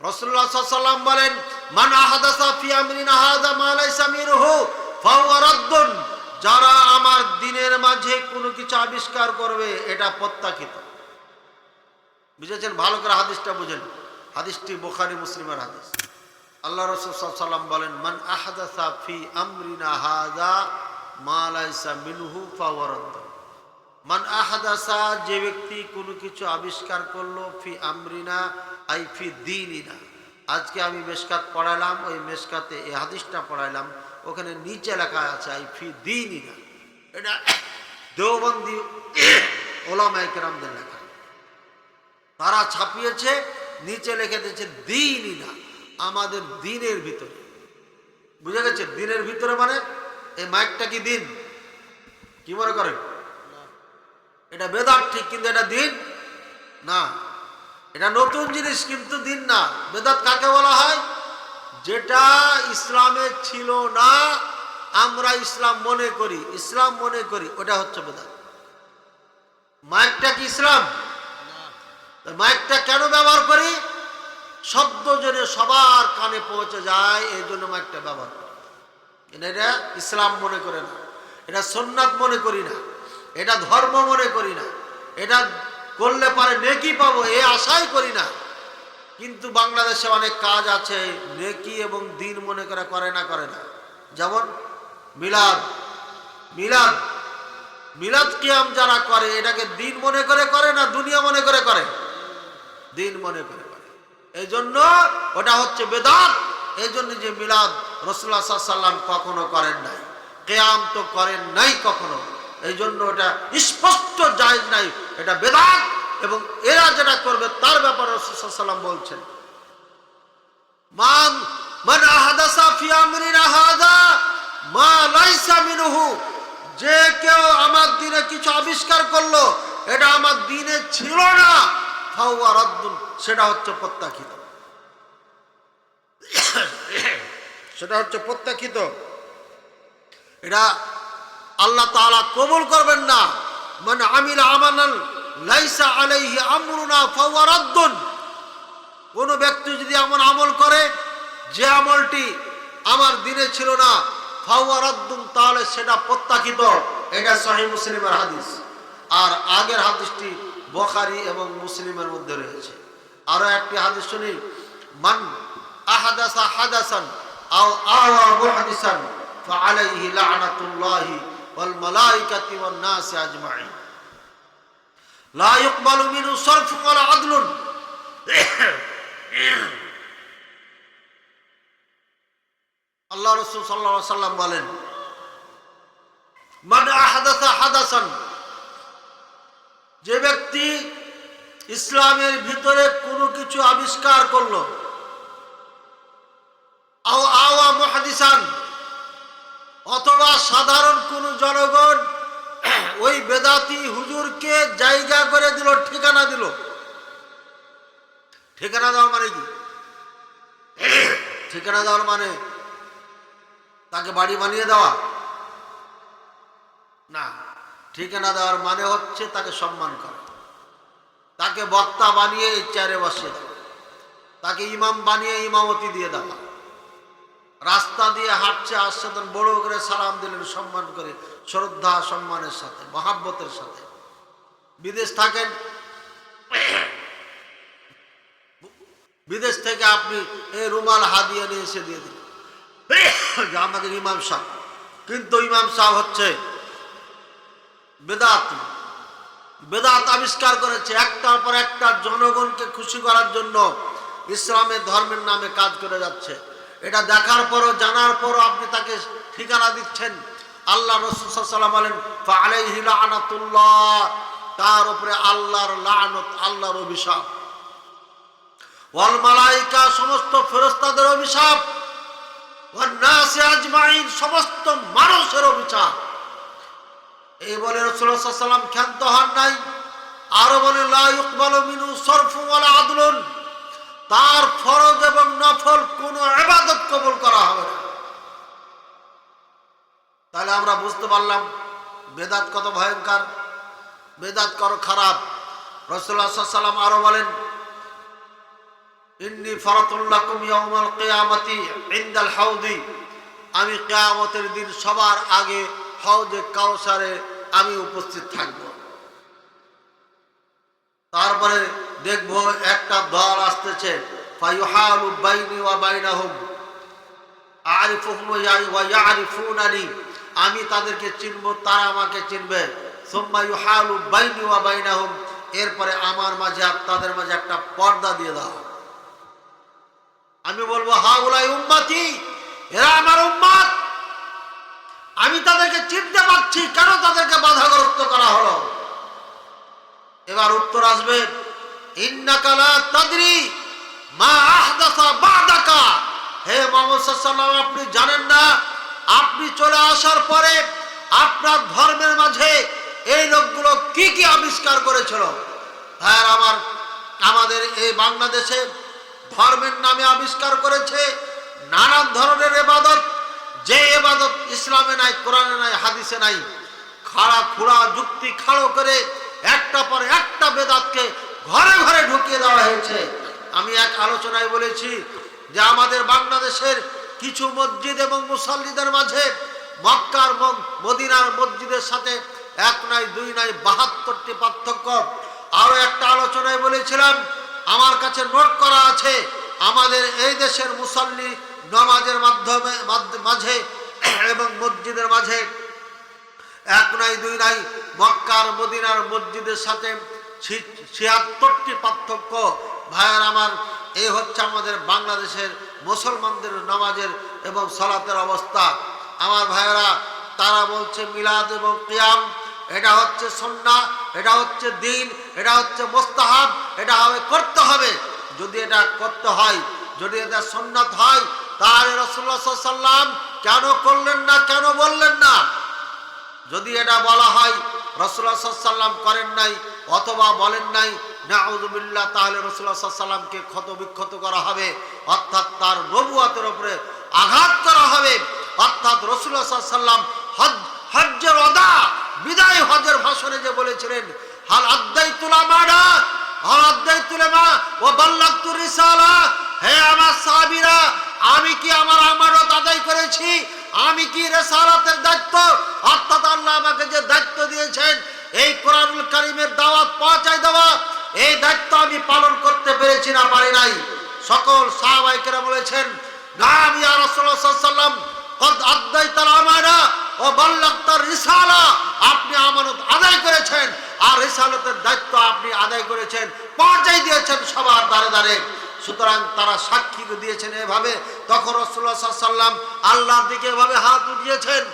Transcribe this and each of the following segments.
রসুল্লাহ বলেন যারা আমার দিনের মাঝে কোনো কিছু আবিষ্কার করবে, এটা প্রত্যাখিত। বুঝেছেন? ভালো করে হাদিসটা বুঝেন। হাদিসটি বোখারি, মুসলিমের হাদিস। আল্লাহ রসুল সাল্লাম বলেন, মান আহাদাসা ফি আমরিনা মা লাইসা মিনহু, ফাহুয়া মান আহাদাসা যে ব্যক্তি কোনো কিছু আবিষ্কার করল, ফি আমরিনা আই ফি দিনিনা আজকে আমি মেসকাত পড়াইলাম ওই মেসকাতে এই হাদিসটা পড়াইলাম ওখানে নিচে লেখা আছে আই ফি দিনিনা এটা দেওবন্দি ওলামায় কেরামদের লেখা। তারা ছাপিয়েছে, নিচে লেখে দিয়েছে দিনিনা আমাদের দিনের ভিতরে। বুঝে গেছে? দিনের ভিতরে মানে এই মাইকটা কি দিন কি মনে করেন? এটা বেদার ঠিক, কিন্তু এটা দিন না। এটা নতুন জিনিস, কিন্তু দিন না। বেদাত কাকে বলা হয়? যেটা ইসলামে ছিল না, আমরা ইসলাম মনে করি, ইসলাম মনে করি, ওটা হচ্ছে বেদাত। মাইকটা কি ইসলাম? মাইকটা কেন ব্যবহার করি? শব্দ জেনে সবার কানে পৌঁছে যায়, এই জন্য মাইকটা ব্যবহার করি। এটা? ইসলাম মনে করে না। এটা সোননাথ মনে করি না। এটা ধর্ম মনে করি না। এটা করলে পারে নেকি পাবো, এ আশাই করি না। কিন্তু বাংলাদেশে অনেক কাজ আছে, নেকি এবং দিন মনে করে করে না করে না। যেমন মিলাদ মিলাদ মিলাদ কিয়াম যারা করে, এটাকে দিন মনে করে করে না, দুনিয়া মনে করে করে? দিন মনে করে করে। এই জন্য ওটা হচ্ছে বেদাত। এই জন্য যে মিলাদ রসুল্লাহ সাল্লাম কখনো করেন নাই। কেয়াম তো করেন নাই কখনো। এই জন্য এটা স্পষ্ট জায়জ নাই, এটা বেদাত, এবং এরা যেটা করবে তার ব্যাপারে রসুলাম বলছেন। মান মান আহাদাসা ফি আমরিনা হাদা, মা লাইসা মিনহু, যে কেউ আমার দিনে কিছু আবিষ্কার করল, এটা আমার দিনে ছিল না ফাওয়া রদ্দুন, সেটা হচ্ছে প্রত্যাখিত। সেটা হচ্ছে প্রত্যাখিত। এটা আল্লাহ তালা কবুল করবেন না। মানে আমিল আমানান লাইসা আলাইহি আমরুনা ফাওয়ারাদ্দুন কোনো ব্যক্তি যদি এমন আমল করে, যে আমলটি আমার দিনে ছিল না ফাওয়ারাদ্দুন তাহলে সেটা প্রত্যাখিত। এটা সাহি মুসলিমের হাদিস। আর আগের হাদিসটি বখারি এবং মুসলিমের মধ্যে রয়েছে। আরও একটি হাদিস শুনি, মান আহাদাসা হাদাসান আও আওয়া মুহাদিসান, ফাআলাইহি বলেন যে ব্যক্তি ইসলামের ভিতরে কোনো কিছু আবিষ্কার করল আওয়া অথবা সাধারণ কোন জনগণ ওই বেদাতি হুজুরকে জায়গা করে দিল, ঠিকানা দিল। ঠিকানা দেওয়ার মানে কি? ঠিকানা দেওয়ার মানে তাকে বাড়ি বানিয়ে দেওয়া? না, ঠিকানা দেওয়ার মানে হচ্ছে তাকে সম্মান করা। তাকে বক্তা বানিয়ে চেয়ারে বসিয়ে দেওয়া। তাকে ইমাম বানিয়ে ইমামতি দিয়ে দেওয়া। রাস্তা দিয়ে হাঁটছে আসছে তখন বড় করে সালাম দিলেন, সম্মান করে, শ্রদ্ধা, সম্মানের সাথে, মহাব্বতের সাথে। বিদেশ থাকেন। বিদেশ থেকে আপনি এই রুমাল হাদিয়ে নিয়ে এসে দিয়ে যে আমাদের ইমাম সাহ কিন্তু ইমাম সাহ হচ্ছে বেদাত। বেদাত আবিষ্কার করেছে একটার পর একটা জনগণকে খুশি করার জন্য ইসলামের ধর্মের নামে কাজ করে যাচ্ছে। এটা দেখার পরও, জানার পরও আপনি তাকে ঠিকানা দিচ্ছেন। আল্লাহ রসুলাম বলেন আলাইহি লানাতুল্লাহ তার উপরে আল্লাহর লানত, আল্লাহর অভিশাপ। ওয়াল মালাইকা, সমস্ত ফেরেশতাদের অভিশাপ। আজমাইন, সমস্ত মানুষের অভিশাপ। এই বলে রসুল্লাহ সাল্লাম ক্ষান্ত হন নাই। আরও বলে, লা ইকবালু মিনহু সরফু ওয়ালা আদলুন তার ফরজ এবং নফল কোন এবাদত কবুল করা হবে না। তাহলে আমরা বুঝতে পারলাম, বেদাত কত ভয়ঙ্কর, বেদাত কত খারাপ। রসুল্লাহ সাল্লাম আরও বলেন, ইন্নি হাউদি। আমি কিয়ামতের দিন সবার আগে হাউজে কাউসারে আমি উপস্থিত থাকব। তারপরে দেখব একটা দল আসতেছে আমি তাদেরকে চিনব, তারা আমাকে চিনবে। এরপরে আমার মাঝে আর তাদের মাঝে একটা পর্দা দিয়ে দাও। আমি বলব, হাউলাই উম্মাতি, এরা আমার উম্মাত। আমি তাদেরকে চিনতে পারছি কেন তাদেরকে বাধাগ্রস্ত করা হলো। এবার উত্তর আসবে ইন্নাকালা তাদরি মা আহদাসা বাদাকা। হে মোহাম্মদ সাল্লাম আপনি জানেন না? আপনি চলে আসার পরে আপনার ধর্মের মাঝে এই লোকগুলো কি কি আবিষ্কার করেছিল? হ্যাঁ আমার, আমাদের এই বাংলাদেশে ধর্মের নামে আবিষ্কার করেছে নানান ধরনের এবাদত। যে এবাদত ইসলামে নাই, কোরআনে নাই, হাদিসে নাই, খাড়া, খুড়া, যুক্তি, খাড়ো করে একটা পরে একটা বেদাতকে ঘরে ঘরে ঢুকিয়ে দেওয়া হয়েছে। আমি এক আলোচনায় বলেছি যে আমাদের বাংলাদেশের কিছু মসজিদ এবং মুসল্লিদের মাঝে মক্কার মদিনার মসজিদের সাথে এক নাই, দুই নাই, বাহাত্তরটি পার্থক্য। আরও একটা আলোচনায় বলেছিলাম, আমার কাছে নোট করা আছে, আমাদের এই দেশের মুসল্লি নামাজের মাধ্যমে মাধ্য- মাঝে এবং মসজিদের মাঝে এক নাই, দুই নাই, মক্কার, মদিনার মসজিদের সাথে ছিয়াত্তরটি পার্থক্য। ভাইয়ার আমার এই হচ্ছে আমাদের বাংলাদেশের মুসলমানদের নামাজের এবং সলাতের অবস্থা। আমার ভাইয়েরা, তারা বলছে মিলাদ এবং কিয়াম, এটা হচ্ছে সন্না এটা হচ্ছে দিন, এটা হচ্ছে মোস্তাহাব, এটা হবে করতে হবে। যদি এটা করতে হয়, যদি এটা সন্ন্যত হয়, তাহলে রসুল্লাহ সাল্লাম কেন করলেন না, কেন বললেন না? যদি এটা বলা হয় রসুল্লাহ সাল্লাম করেন নাই অথবা বলেন নাই নাউজুবিল্লাহ, তাহলে রসুল্লাহ সাল্লামকে ক্ষত বিক্ষত করা হবে, অর্থাৎ তার নবুয়াতের ওপরে আঘাত করা হবে, অর্থাৎ রসুল্লাহ সাল্লাম হজ, হজ্জের অদা বিদায় হজের ভাষণে যে বলেছিলেন, হাল আদাই তুলা মাডা হাল আদাই তুলে মা ও বাল্লাক্তুর রিসালা, হে আমার সাহাবীরা, আমি কি আমার আমানত আদায় করেছি? আমি কি রেসালাতের দায়িত্ব? অর্থাৎ আল্লাহ আমাকে যে দায়িত্ব দিয়েছেন, এই কোরআনুল কারিমের দাওয়াত পৌঁছায় দেওয়া এই দায়িত্ব আমি পালন করতে পেরেছি না, পারি নাই। সকল সাহাবাইকেরা বলেছেন, না, আমি আর তার ও আপনি আমানত আদায় করেছেন। আর রিসালতের দায়িত্ব আপনি আদায় করেছেন। দিয়েছেন সবার সুতরাং তারা সাক্ষী দিয়েছেন এভাবে। তখন রসুল্লাহ আল্লাহর দিকে এভাবে হাত উঠিয়েছেন।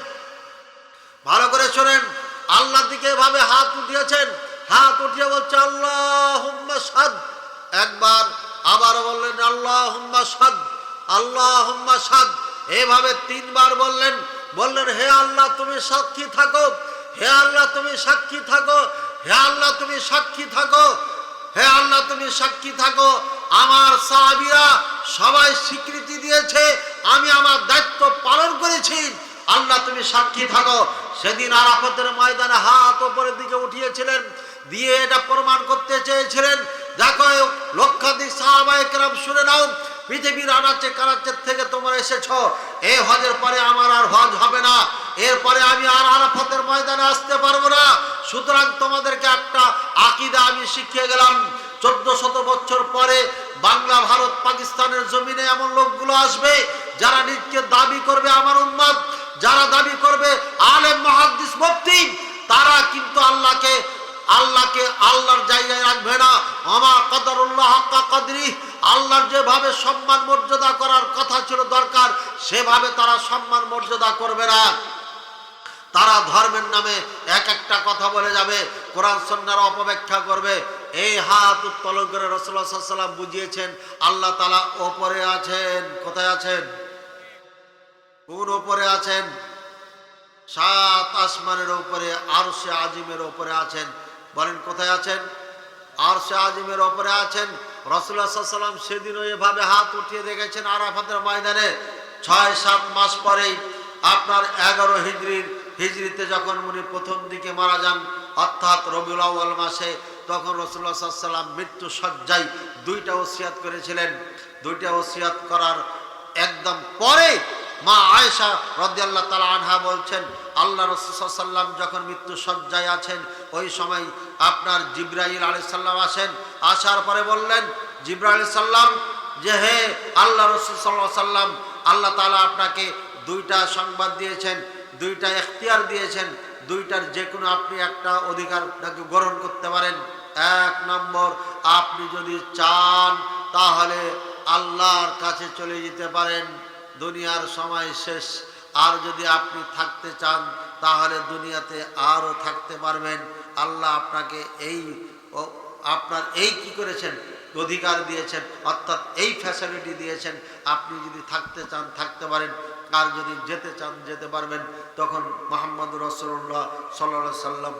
ভালো করে শোনেন, আল্লাহর দিকে এভাবে হাত উঠিয়েছেন। হাত উঠিয়ে বলছে আল্লাহ সাদ। একবার আবার বললেন আল্লাহ সাদ আল্লাহ সাদ। এভাবে তিনবার বললেন। বললেন, হে আল্লাহ, তুমি সাক্ষী থাকো। হে আল্লাহ, তুমি সাক্ষী থাকো। হে আল্লাহ, তুমি সাক্ষী থাকো। হে আল্লাহ, তুমি সাক্ষী থাকো। আমার সাহাবিরা সবাই স্বীকৃতি দিয়েছে। আমি আমার দায়িত্ব পালন করেছি। আল্লাহ, তুমি সাক্ষী থাকো। সেদিন আরাফতের ময়দানে হাত ওপরের দিকে উঠিয়েছিলেন। দিয়ে এটা প্রমাণ করতে চেয়েছিলেন। দেখো, লক্ষাধিক সাহাবাহিকরাম শুনে নাও, পৃথিবীর আনাচে কানাচের থেকে তোমরা এসেছ। এই হজের পরে আমার আর হজ হবে না। এরপরে আমি আর আরাফাতের ময়দানে আসতে পারব না। সুতরাং তোমাদেরকে একটা আকিদা আমি শিখিয়ে গেলাম। চোদ্দ শত বছর পরে বাংলা, ভারত, পাকিস্তানের জমিনে এমন লোকগুলো আসবে, যারা নিজকে দাবি করবে আমার উন্মাদ যারা দাবি করবে আলেম, মহাদ্দিস, মুফতি, তারা কিন্তু আল্লাহকে আল্লাহকে আল্লাহর জায়গায় রাখবে না। আমা কদরুল্লাহ হাক্কা কদরি। আল্লাহর যেভাবে সম্মান মর্যাদা করার কথা ছিল দরকার, সেভাবে তারা সম্মান মর্যাদা করবে না। তারা ধর্মের নামে এক একটা কথা বলে যাবে, কোরআন সন্ন্যার অপব্যাখ্যা করবে। এই হাত উত্তোলন করে রসুল্লাহ সাল্লাম বুঝিয়েছেন, আল্লাহ তালা ওপরে আছেন। কোথায় আছেন? কোন ওপরে আছেন? সাত আসমানের ওপরে আর সে আজিমের ওপরে আছেন। বলেন, কোথায় আছেন? আর সে আজিমের ওপরে আছেন। রসুল্লাহ সাল্লাম সেদিনও এভাবে হাত উঠিয়ে দেখেছেন আরাফাতের ময়দানে। ছয় সাত মাস পরেই আপনার এগারো হিজড়ির হিজড়িতে যখন উনি প্রথম দিকে মারা যান, অর্থাৎ রবিউল আউ্য়াল মাসে, তখন রসুল্লাহ সাল্লাম মৃত্যু সজ্জায় দুইটা ওসিয়াত করেছিলেন। দুইটা ওসিয়াত করার একদম পরে মা আয়েশা রদিয়াল্লাহ তালা আনহা বলছেন, আল্লাহ রসুল্লাম যখন মৃত্যু সজ্জায় আছেন, ওই সময় আপনার জিব্রাইল আলি সাল্লাম আসেন। আসার পরে বললেন, জিব্রাইল সাল্লাম যে হে আল্লাহ রসুল সাল্লাহ সাল্লাম, আল্লাহ তালা আপনাকে দুইটা সংবাদ দিয়েছেন, দুইটা এখতিয়ার দিয়েছেন, দুইটার যে কোনো আপনি একটা অধিকার নাকি গ্রহণ করতে পারেন। এক নম্বর, আপনি যদি চান, তাহলে আল্লাহর কাছে চলে যেতে পারেন। দুনিয়ার সময় শেষ। আর যদি আপনি থাকতে চান, তাহলে দুনিয়াতে আরও থাকতে পারবেন। আল্লাহ আপনাকে এই আপনার এই কি করেছেন? অধিকার দিয়েছেন, অর্থাৎ এই ফ্যাসিলিটি দিয়েছেন। আপনি যদি থাকতে চান, থাকতে পারেন। আর যদি যেতে চান, যেতে পারবেন। তখন মোহাম্মদ রসুল্লাহ সাল্লা সাল্লাম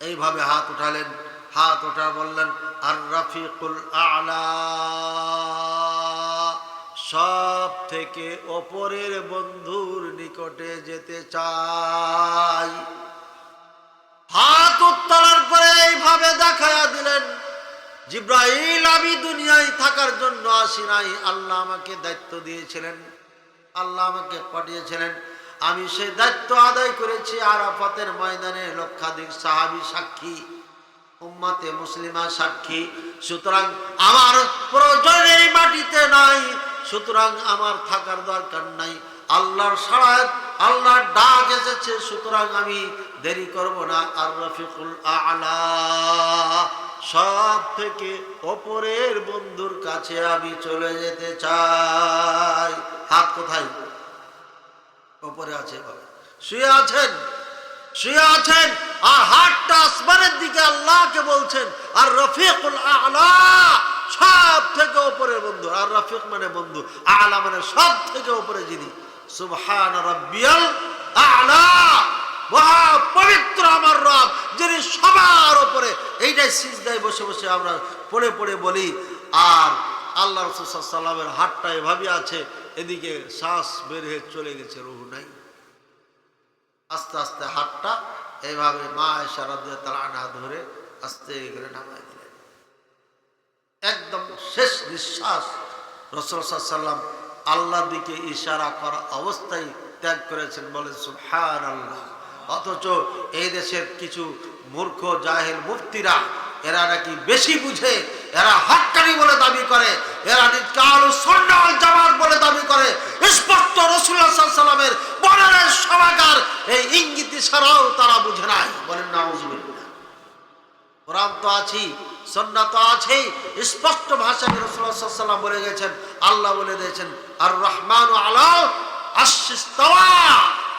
এইভাবে হাত উঠালেন। হাত ওঠা বললেন আর রাফিকুল আলা সব থেকে ওপরের বন্ধুর নিকটে যেতে চাই। হাত উত্তোলন করে এইভাবে দেখায়া দিলেন, জিব্রাইল, আমি দুনিয়ায় থাকার জন্য আসি নাই। আল্লাহ আমাকে দায়িত্ব দিয়েছিলেন, আল্লাহ আমাকে পাঠিয়েছিলেন। আমি সেই দায়িত্ব আদায় করেছি আরাফাতের ময়দানে লক্ষাধিক সাহাবি সাক্ষী, উম্মাতে মুসলিমা সাক্ষী। সুতরাং আমার প্রয়োজন এই মাটিতে নাই, সুতরাং আমার থাকার দরকার নাই। আল্লাহর সাড়ায় আল্লাহর ডাক এসেছে, সুতরাং আমি দেরি করব না আর রফিকুল আলা। সব থেকে ওপরের বন্ধুর কাছে আমি চলে যেতে চাই। হাত কোথায়? ওপরে আছে। শুয়ে আছেন? শুয়ে আছেন? আর হাতটা আসমানের দিকে আল্লাহকে বলছেন আর রফিকুল আলা সব থেকে ওপরের বন্ধু। আর রফিক মানে বন্ধু, আলা মানে সব থেকে ওপরে যিনি। সুবহান রব্বিয়াল আলা। পবিত্র আমার রব, যিনি সবার ওপরে এইটাই সিজদায় বসে বসে আমরা পড়ে পড়ে বলি, আর আল্লাহ রসুল্লামের হাতটা এভাবে আছে, এদিকে শ্বাস বের হয়ে চলে গেছে রুহু নাই। আস্তে আস্তে হাতটা এইভাবে মা এসারা দিয়ে তার আনা ধরে আস্তে করে নামাই দিলেন। একদম শেষ নিঃশ্বাস রসুল সাল্লাম আল্লাহর দিকে ইশারা করা অবস্থায় ত্যাগ করেছেন, বলেন সুহান আল্লাহ অথচ এই দেশের কিছু মূর্খ জাহেল মুফতিরা, এরা নাকি বেশি বুঝে, এরা হকানি বলে দাবি করে, এরা সন্ন্যাল জামাত বলে দাবি করে। স্পষ্ট রসুল্লাহ সাল্লামের বনারের সমাকার এই ইঙ্গিত ছাড়াও তারা বুঝে নাই। বলেন না কোরআন তো আছি সন্না তো আছেই। স্পষ্ট ভাষায় রসুল্লাহাম বলে গেছেন, আল্লাহ বলে দিয়েছেন আর রহমান আলা আশিস্তাওয়া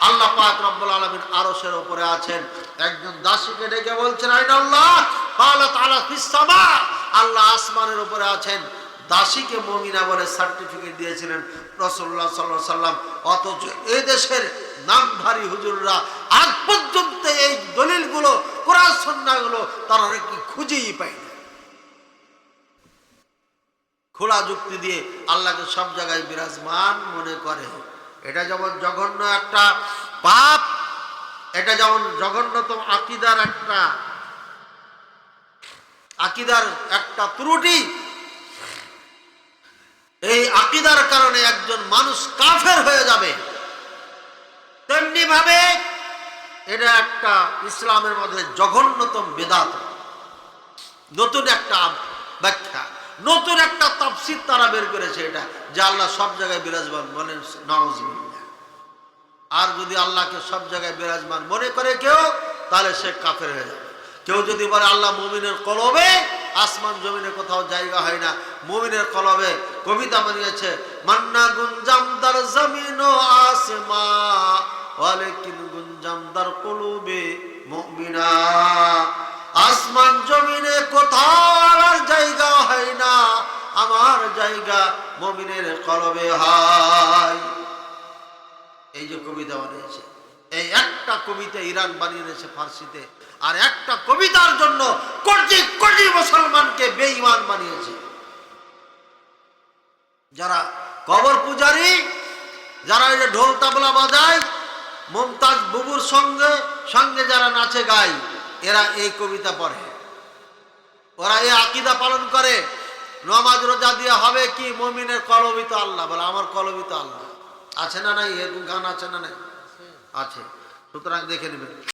আল্লাহ পাক রব্বুল আলামিন আরশের উপরে আছেন। একজন দাসীকে ডেকে বলছেন আইন আল্লাহ আল্লাহ আসমানের উপরে আছেন। দাসীকে মমিনা বলে সার্টিফিকেট দিয়েছিলেন রসল্লাহ সাল্লাহ সাল্লাম অথচ এই দেশের নামধারী হুজুররা আজ পর্যন্ত এই দলিলগুলো, কোরআন সন্ন্যাগুলো তারা নাকি খুঁজেই পায় না। খোলা যুক্তি দিয়ে আল্লাহকে সব জায়গায় বিরাজমান মনে করে। এটা যেমন জঘন্য একটা পাপ, এটা যেমন জঘন্যতম আকিদার একটা আকিদার একটা ত্রুটি, এই আকিদার কারণে একজন মানুষ কাফের হয়ে যাবে। তেমনি ভাবে এটা একটা ইসলামের মধ্যে জঘন্যতম বেদাত, নতুন একটা ব্যাখ্যা। নতুন একটা তাফসির তারা বের করেছে এটা, যে আল্লাহ সব জায়গায় বিরাজমান বলেন নওয়াজ আর যদি আল্লাহকে সব জায়গায় বিরাজমান মনে করে কেউ, তাহলে সে কাফের হয়ে যাবে। কেউ যদি বলে আল্লাহ মুমিনের কলবে, আসমান জমিনে কোথাও জায়গা হয় না, মুমিনের কলবে কবিতা বানিয়েছে, মান্না গুঞ্জামদার জমিন ও আসমা, ওয়ালেকিন গুঞ্জামদার কলবে মুমিনা। আসমান জমিনে কোথাও জায়গা হয় না। আমার জায়গা মুমিনের কলবে হয়। এই যে কবিতা বানিয়েছে, এই একটা কবিতা ইরান বানিয়েছে ফার্সিতে, আর একটা কবিতার জন্য কোটি কোটি মুসলমানকে বেঈমান বানিয়েছে। যারা কবর পূজারী, যারা এই ঢোল তাবলা বাজায়, মমতাজ বুবুর সঙ্গে সঙ্গে যারা নাচে গায় এরা এই কবিতা পড়ে। ওরা এই আকিদা পালন করে। নমাজ, রোজা দিয়ে হবে কি? মমিনের কলবিত আল্লাহ, বলে আমার কলবিত আল্লাহ। আছে না নাই? এরকম গান আছে না নাই? আছে। সুতরাং দেখে নেবেন।